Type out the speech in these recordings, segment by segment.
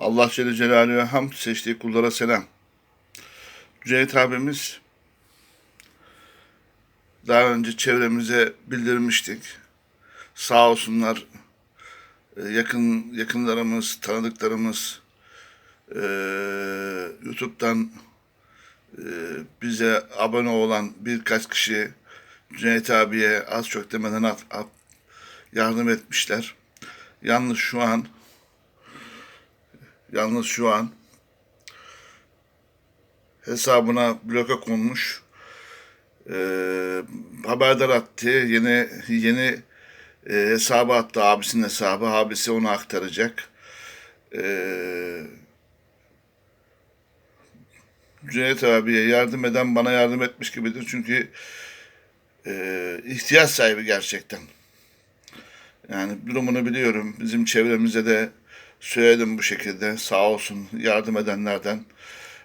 Allah Celle Celaluhu'ya hamd seçtiği kullara selam. Cüneyt abimiz daha önce çevremize bildirmiştik. Sağ olsunlar e, yakın yakınlarımız, tanıdıklarımız e, YouTube'dan e, bize abone olan birkaç kişi Cüneyt abiye az çok demeden at, at- yardım etmişler. Yalnız şu an Yalnız şu an hesabına bloka konmuş. Ee, haberdar attı. Yeni yeni e, hesabı attı abisinin hesabı. Abisi onu aktaracak. Ee, Cüneyt abiye yardım eden bana yardım etmiş gibidir. Çünkü e, ihtiyaç sahibi gerçekten. Yani durumunu biliyorum. Bizim çevremizde de söyledim bu şekilde. Sağ olsun yardım edenlerden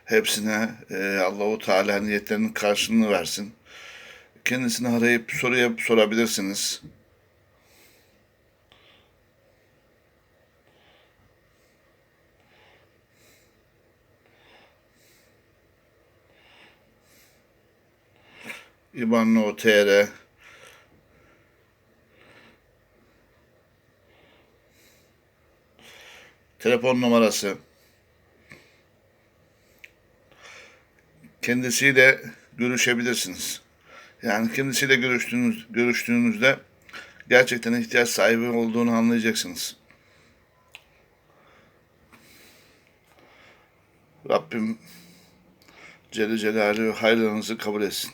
hepsine e, Allahu Teala niyetlerinin karşılığını versin. Kendisini arayıp soruya sorabilirsiniz. İban No telefon numarası kendisiyle görüşebilirsiniz. Yani kendisiyle görüştüğünüz, görüştüğünüzde gerçekten ihtiyaç sahibi olduğunu anlayacaksınız. Rabbim Celle Celaluhu hayırlarınızı kabul etsin.